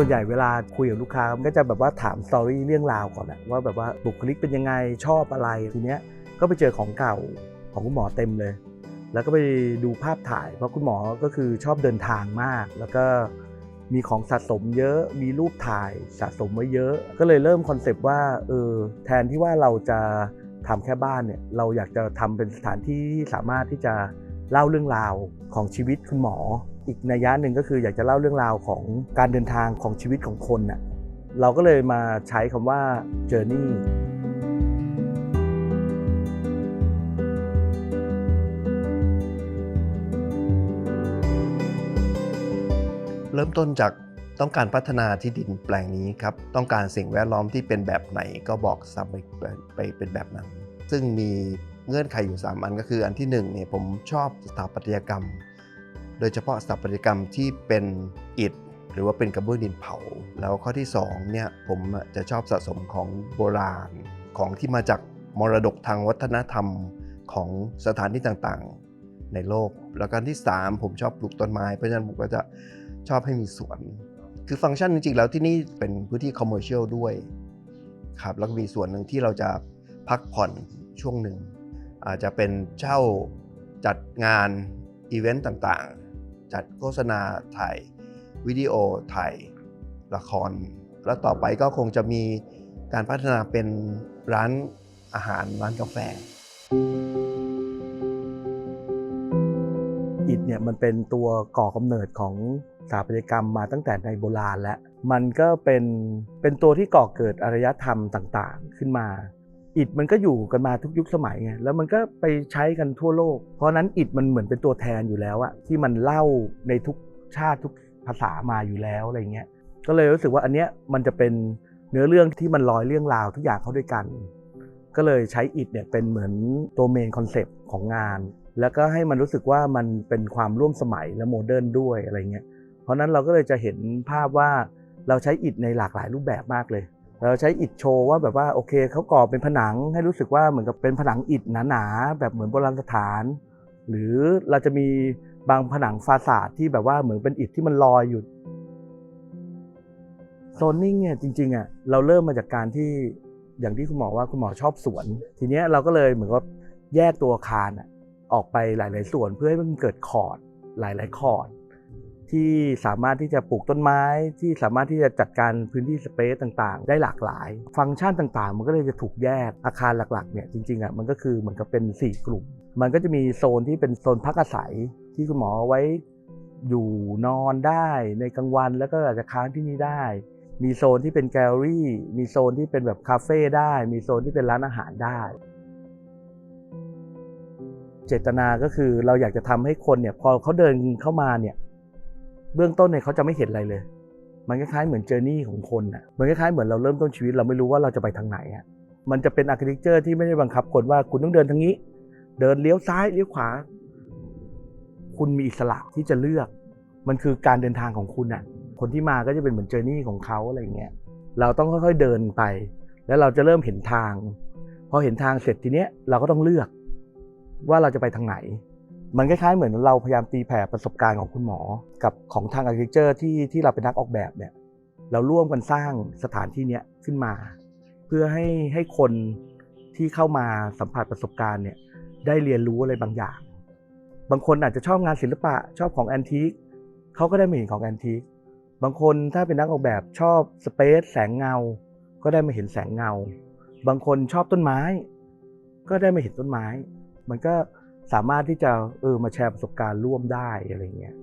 ส่วนใหญ่เวลาคุยกับลูกค้าก็จะแบบว่าถามสตอรี่เรื่องราวก่อนอะว่าแบบว่าบุคลิกเป็นยังไงชอบอะไรทีเนี้ยก็ไปเจอของเก่าของคุณหมอเต็มเลย แล้วก็ไปดูภาพถ่าย เพราะคุณหมอก็คือชอบเดินทางมาก แล้วก็มีของสะสมเยอะมีรูปถ่ายสะสมไว้เยอะ ก็เลยเริ่มคอนเซปต์ว่าเออแทนที่ว่าเราจะทำแค่บ้านเนี่ยเราอยากจะทำเป็นสถานที่สามารถที่จะเล่าเรื่องราวของชีวิตคุณหมอ อีกนัยยะหนึ่งก็คืออยากจะเล่าเรื่องราวของการเดินทางของชีวิตของคนน่ะเราก็เลยมาใช้คำว่า journey เริ่มต้นจากต้องการพัฒนาที่ดินแปลงนี้ครับ ต้องการสิ่งแวดล้อมที่เป็นแบบไหนก็บอกซับไปไปเป็นแบบนั้น ซึ่งมีเงื่อนไขอยู่ 3 อันก็คืออันที่1เนี่ยผมชอบสถาปัตยกรรม โดยเฉพาะสถาปัตยกรรมที่เป็นอิฐหรือว่าเป็นกระเบื้องดินเผา แล้วข้อที่2เนี่ยผมจะชอบสะสมของโบราณของที่มาจากมรดกทางวัฒนธรรมของสถานที่ต่างๆ ในโลก แล้วก็อันที่ 3 ผมชอบปลูกต้นไม้ เพราะฉะนั้นผมก็จะชอบให้มีสวน คือฟังก์ชันจริงๆ แล้วที่นี่เป็นพื้นที่คอมเมอร์เชียลด้วยครับแล้วก็มีส่วนหนึ่งที่เราจะพักผ่อนช่วงหนึ่ง อาจจะเป็นเช่าจัดงานอีเวนต์ต่างๆ จัดโฆษณาถ่ายวิดีโอถ่ายละคร แล้วต่อไปก็คงจะมีการพัฒนาเป็นร้านอาหารร้านกาแฟ อิฐเนี่ยมันเป็นตัวก่อกำเนิดของสถาปัตยกรรมมาตั้งแต่ในโบราณแล้ว มันก็เป็นเป็นตัวที่ก่อเกิดอารยธรรมต่างๆ ขึ้นมา อิฐมันก็อยู่กันมาทุกยุคสมัยไงแล้วมันก็ไปใช้กันทั่วโลก เพราะนั้นอิฐมันเหมือนเป็นตัวแทนอยู่แล้วอะที่มันเล่าในทุกชาติทุกภาษามาอยู่แล้วอะไรเงี้ยก็เลยรู้สึกว่าอันเนี้ยมันจะเป็นเนื้อเรื่องที่มันร้อยเรื่องราวทุกอย่างเข้าด้วยกัน ก็เลยใช้อิฐเนี่ยเป็นเหมือนตัวเมนคอนเซปต์ของงาน แล้วก็ให้มันรู้สึกว่ามันเป็นความร่วมสมัยและโมเดิร์นด้วยอะไรเงี้ยเพราะนั้นเราก็เลยจะเห็นภาพว่าเราใช้อิฐในหลากหลายรูปแบบมากเลย เราใช้อิฐโชว์ว่าแบบว่าโอเคเขาก่อเป็นผนังให้รู้สึกว่าเหมือนกับเป็นผนังอิฐหนาๆแบบเหมือนโบราณสถาน หรือเราจะมีบางผนังฟาสาดที่แบบว่าเหมือนเป็นอิฐที่มันลอยอยู่โซนนิ่งเนี่ยจริงๆอะเราเริ่มมาจากการที่อย่างที่คุณหมอว่าคุณหมอชอบสวน ทีเนี้ยเราก็เลยเหมือนกับแยกตัวอาคารอะออกไปหลาย ๆ ส่วนเพื่อให้มันเกิดคอร์ดหลาย ๆ คอร์ด ที่สามารถที่จะปลูกต้นไม้ ที่สามารถที่จะจัดการพื้นที่สเปซต่างๆ ได้หลากหลาย ฟังก์ชันต่างๆ มันก็เลยจะถูกแยกอาคารหลักๆเนี่ยจริงๆอะมันก็คือเหมือนกับเป็น 4 กลุ่ม มันก็จะมีโซนที่เป็นโซนพักอาศัยที่คุณหมอไว้อยู่นอนได้ในกลางวันแล้วก็อาจจะค้างที่นี่ได้ มีโซนที่เป็นแกลเลอรี่ มีโซนที่เป็นแบบคาเฟ่ได้ มีโซนที่เป็นร้านอาหารได้ เจตนาก็คือเราอยากจะทำให้คนเนี่ยพอเขาเดินเข้ามาเนี่ย เบื้องต้นเนี่ยเขาจะไม่เห็นอะไรเลย มันคล้ายๆเหมือนเจอร์นี่ของคนอะมันคล้ายๆเหมือนเราเริ่มต้นชีวิตเราไม่รู้ว่าเราจะไปทางไหนอะมันจะเป็นอาร์เคเต็กเจอร์ที่ไม่ได้บังคับคนว่าคุณต้องเดินทางนี้ เดินเลี้ยวซ้ายเลี้ยวขวา คุณมีอิสระที่จะเลือก มันคือการเดินทางของคุณอะคนที่มาก็จะเป็นเหมือนเจอร์นี่ของเขาอะไรเงี้ยเราต้องค่อยๆเดินไป แล้วเราจะเริ่มเห็นทางพอเห็นทางเสร็จทีเนี้ยเราก็ต้องเลือกว่าเราจะไปทางไหน มันคล้ายๆเหมือนเราพยายามตีแผ่ประสบการณ์ของคุณหมอ กับของทางอาร์เคเต็กเจอร์ที่ที่เราเป็นนักออกแบบเนี่ยเราร่วมกันสร้างสถานที่เนี้ยขึ้นมา เพื่อให้ให้คนที่เข้ามาสัมผัสประสบการณ์เนี่ยได้เรียนรู้อะไรบางอย่าง บางคนอาจจะชอบงานศิลปะชอบของแอนทิคเขาก็ได้มาเห็นของแอนทิคบางคนถ้าเป็นนักออกแบบชอบสเปซแสงเงา ก็ได้มาเห็นแสงเงา บางคนชอบต้นไม้ ก็ได้มาเห็นต้นไม้ มันก็ สามารถที่จะเออมาแชร์ประสบการณ์ร่วมได้อะไรเงี้ย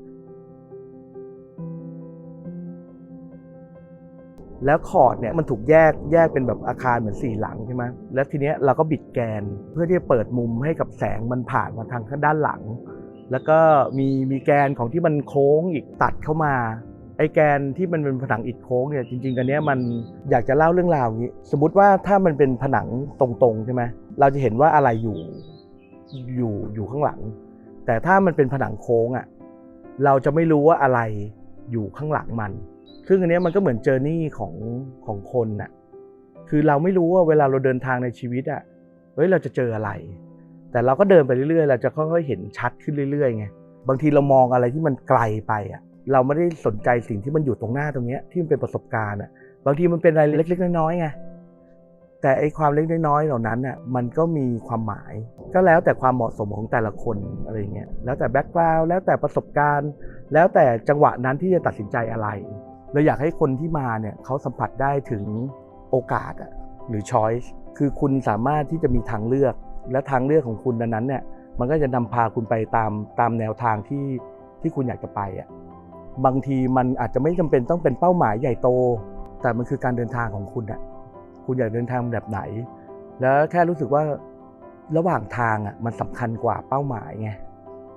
แล้วคอร์ดเนี่ยมันถูกแยกแยกเป็นแบบอาคารเหมือนสี่หลังใช่ไหมแล้วทีเนี้ยเราก็บิดแกนเพื่อที่จะเปิดมุมให้กับแสงมันผ่านมาทางด้านหลัง แล้วก็มีมีแกนของที่มันโค้งอีกตัดเข้ามา ไอ้แกนที่มันเป็นผนังอิฐโค้งเนี่ยจริงๆกันเนี้ยมันอยากจะเล่าเรื่องราวอย่างนี้ สมมุติว่าถ้ามันเป็นผนังตรงๆใช่ไหมเราจะเห็นว่าอะไรอยู่ อยู่อยู่ข้างหลัง แต่ถ้ามันเป็นผนังโค้งอะเราจะไม่รู้ว่าอะไรอยู่ข้างหลังมัน ซึ่งอันนี้มันก็เหมือนเจอร์นี่ของของคนน่ะคือเราไม่รู้ว่าเวลาเราเดินทางในชีวิตอะเฮ้ยเราจะเจออะไร แต่เราก็เดินไปเรื่อยๆเราจะค่อยๆเห็นชัดขึ้นเรื่อยๆไงบางทีเรามองอะไรที่มันไกลไปอะเราไม่ได้สนใจสิ่งที่มันอยู่ตรงหน้าตรงเนี้ยที่มันเป็นประสบการณ์อะบางทีมันเป็นอะไรเล็กๆน้อยๆไง แต่ไอ้ความเล็กน้อยเหล่านั้นอะมันก็มีความหมาย ก็แล้วแต่ความเหมาะสมของแต่ละคนอะไรเงี้ยแล้วแต่แบ็กกราวด์แล้วแต่ประสบการณ์ แล้วแต่จังหวะนั้นที่จะตัดสินใจอะไรเราอยากให้คนที่มาเนี่ยเขาสัมผัสได้ถึงโอกาสอะหรือ choice คือคุณสามารถที่จะมีทางเลือก และทางเลือกของคุณนั้นเนี่ยมันก็จะนำพาคุณไปตามตามแนวทางที่ที่คุณอยากจะไปอะบางทีมันอาจจะไม่จำเป็นต้องเป็นเป้าหมายใหญ่โต แต่มันคือการเดินทางของคุณอะ คุณอยากเดินทางแบบไหน แล้วแค่รู้สึกว่าระหว่างทางอะมันสำคัญกว่าเป้าหมายไง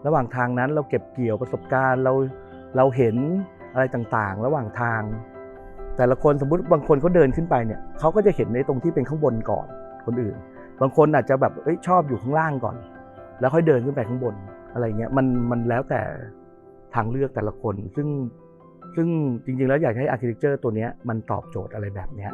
ระหว่างทางนั้นเราเก็บเกี่ยวประสบการณ์เราเราเห็นอะไรต่างๆ ระหว่างทาง แต่ละคนสมมติบางคนเขาเดินขึ้นไปเนี่ยเขาก็จะเห็นในตรงที่เป็นข้างบนก่อนคนอื่น บางคนอาจจะแบบเอ้ยชอบอยู่ข้างล่างก่อน แล้วค่อยเดินขึ้นไปข้างบนอะไรเงี้ยมันมันแล้วแต่ทางเลือกแต่ละคน ซึ่งซึ่งจริงๆแล้วอยากให้อาร์เคเต็กเจอร์ตัวเนี้ยมันตอบโจทย์อะไรแบบเนี้ย